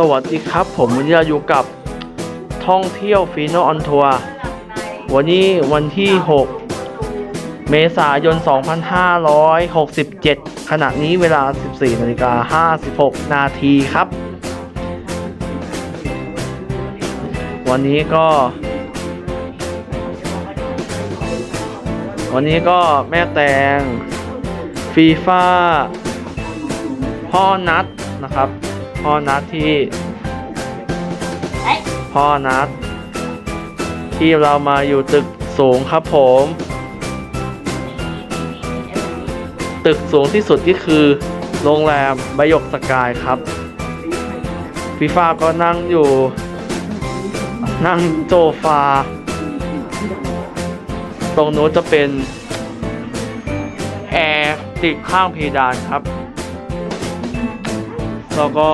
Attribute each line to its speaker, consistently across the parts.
Speaker 1: สวัสดีครับผมวันนี้เราอยู่กับท่องเที่ยวฟีโนออนทัวร์วันนี้วันที่ 6 เมษายน 2567 ขณะนี้เวลา 14นาฬิกา56 นาทีครับ วันนี้ก็ วันนี้ก็แม่แตงฟีฟ่าพ่อนัดนะครับ พ่อนัดที่ พ่อนัด ที่เรามาอยู่ตึกสูงครับผม ตึกสูงที่สุดที่คือ โรงแรมบยกสกายครับฟีฟ่าก็นั่งอยู่ นั่งโจฟา ตรงนู้นจะเป็น แอร์ติดข้างเพดานครับ แล้วก็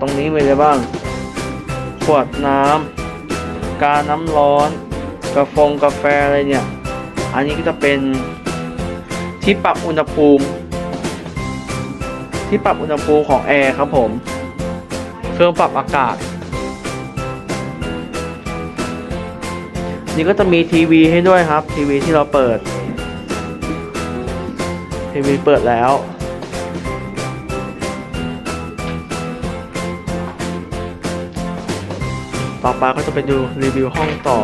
Speaker 1: ตรงนี้มีอะไรบ้าง ขวดน้ำกาน้ำร้อนกาแฟงกาแฟอะไรเนี่ย อันนี้ก็จะเป็นที่ปรับอุณหภูมิ ที่ปรับอุณหภูมิของแอร์ครับผม เครื่องปรับอากาศ นี่ก็จะมีทีวีให้ด้วยครับ ทีวีที่เราเปิด ทีวีเปิดแล้ว ต่อไปก็จะไปดูรีวิวห้องต่อ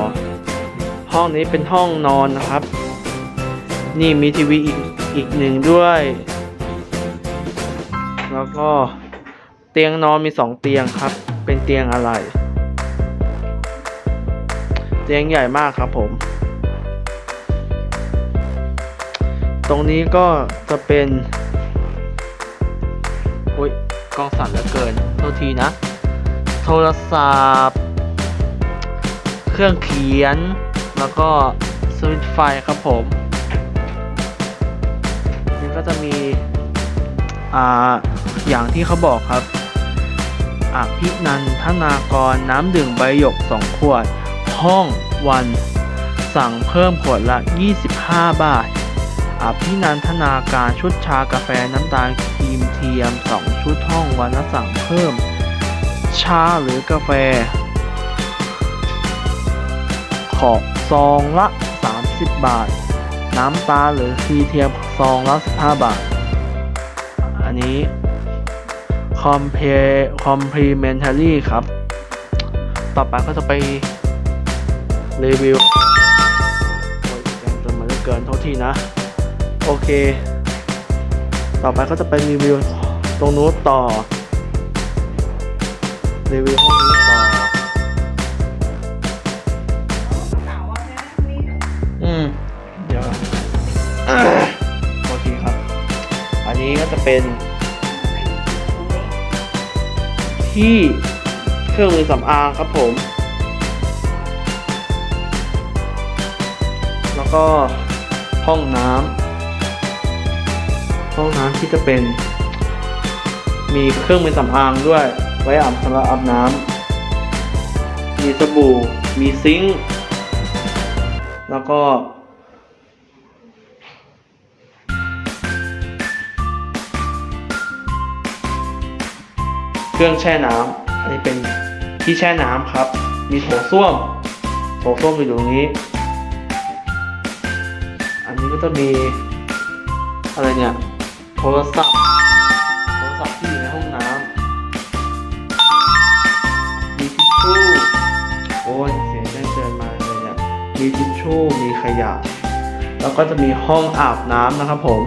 Speaker 1: ห้องนี้เป็นห้องนอนนะครับ นี่มีทีวีอีกอีกหนึ่งด้วย แล้วก็เตียงนอนมีสองเตียงครับ เป็นเตียงอะไร เตียงใหญ่มากครับผม ตรงนี้ก็จะเป็นอุ้ยกล้องสั่นเหลือเกินโทษทีนะ โทรศัพท์ เครื่องเขียน แล้วก็สวิตช์ไฟครับผมนี่ก็จะมีอ่าอย่างที่เขาบอกครับอภินันทนากรน้ำดื่มใบหยก 2 ขวด ห้องวัน สั่งเพิ่มขวดละ 25 บาทอภินันทนาการชุดชากาแฟน้ำตาลครีมเทียม 2 ชุดห้องวันละสั่งเพิ่ม ชาหรือกาแฟ ขอซองละ 30 บาท น้ำตาลหรือซีเทียมซองละ 15 บาท อันนี้ complimentary ครับ ต่อไปก็จะไปรีวิวโอ้ยแกงจนมาเหลือเกินโทษทีนะ โอเค ต่อไปก็จะไปรีวิวตรงนู้นต่อ รีวิวห้องนี้ จะเป็น ที่เครื่องมือสำอางครับผม แล้วก็ห้องน้ำห้องน้ำที่จะเป็น มีเครื่องมือสำอางด้วย ไว้อาบสำหรับอาบน้ำมีสบู่ มีซิงค์แล้วก็ เครื่องแช่น้ำอันนี้เป็นที่แช่น้ำครับ มีโถส้วม โถส้วมอยู่ตรงนี้ อันนี้ก็จะมีอะไรเนี่ย โทรศัพท์ โทรศัพท์ที่อยู่ในห้องน้ำ มีทิชชู่ โอ้ยเสียงแจ้งเตือนมาเลยเนี่ย มีทิชชู่ มีขยะ แล้วก็จะมีห้องอาบน้ำนะครับผม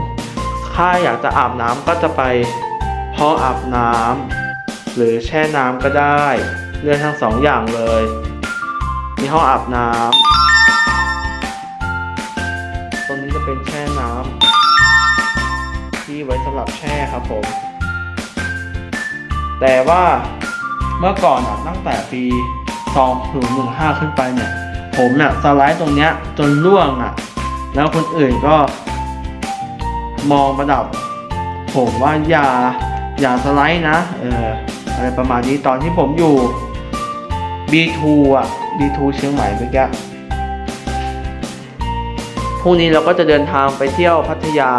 Speaker 1: ถ้าอยากจะอาบน้ำก็จะไปห้องอาบน้ำ หรือแช่น้ำก็ได้เลือกทั้งสองอย่างเลย มีห้องอาบน้ำตรงนี้จะเป็นแช่น้ำที่ไว้สำหรับแช่ครับผม แต่ว่าเมื่อก่อนอะตั้งแต่ปี2015 ขึ้นไปเนี่ย ผมเนี่ยสไลด์ตรงเนี้ยจนร่วงอะ แล้วคนอื่นก็ มองประดับ ผมว่าอย่าอย่าสไลด์นะ เออ อะไรประมาณนี้ตอนที่ผมอยู่ B2 อะ B2 เชียงใหม่เมื่อกี้พรุ่งนี้เราก็จะเดินทางไปเที่ยวพัทยา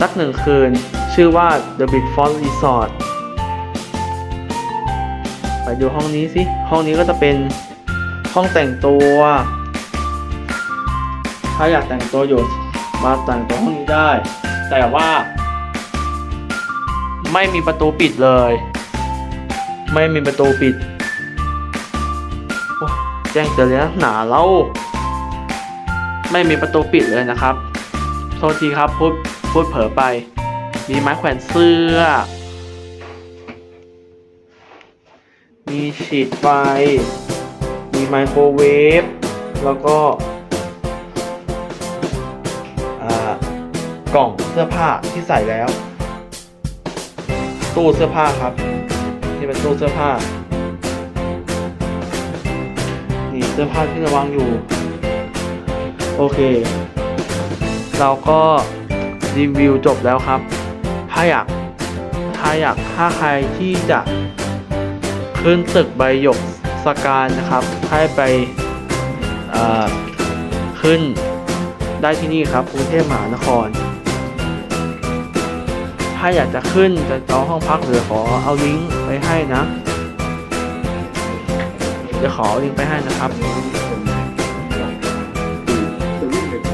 Speaker 1: สักหนึ่งคืน ชื่อว่า The Big f o n Resort ไปดูห้องนี้สิ ห้องนี้ก็จะเป็นห้องแต่งตัว ถ้าอยากแต่งตัวอยู่มาแต่งตัวห้องนี้ได้ แต่ว่า ไม่มีประตูปิดเลย ไม่มีประตูปิด แจ้งเตือนเลยนะหนาเราไม่มีประตูปิดเลยนะครับ โทษทีครับพูดพูดเผลอไป มีไม้แขวนเสื้อ มีฉีดไฟ มีไมโครเวฟ แล้วก็อ่ากล่องเสื้อผ้าที่ใส่แล้ว ตู้เสื้อผ้าครับ นี่เป็นตู้เสื้อผ้า นี่เสื้อผ้าที่ระวางอยู่ โอเค เราก็รีวิวจบแล้วครับ ถ้าอยากถ้าอยากถ้าใครที่จะขึ้นตึกใบหยกสการนะครับ ให้ไปขึ้นได้ที่นี่ครับกรุงเทพมหานคร ถ้าอยากจะขึ้นจะจองห้องพักหรือขอเอาลิงก์ไปให้นะ เดี๋ยวขอเอาลิงก์ไปให้นะครับ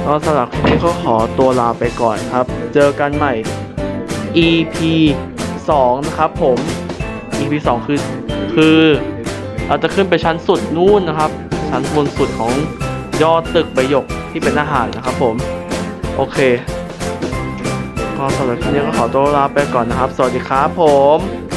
Speaker 1: ก็สำหรับคลิปนี้ก็ขอตัวลาไปก่อนครับ เจอกันใหม่ EP 2 นะครับผม EP 2 คือคือเราจะขึ้นไปชั้นสุดนู่นนะครับ ชั้นบนสุดของยอดตึกใบหยกที่เป็นอาหารนะครับผม โอเค ก็สำหรับคลิปนี้ก็ขอตัวลาไปก่อนนะครับ สวัสดีครับผม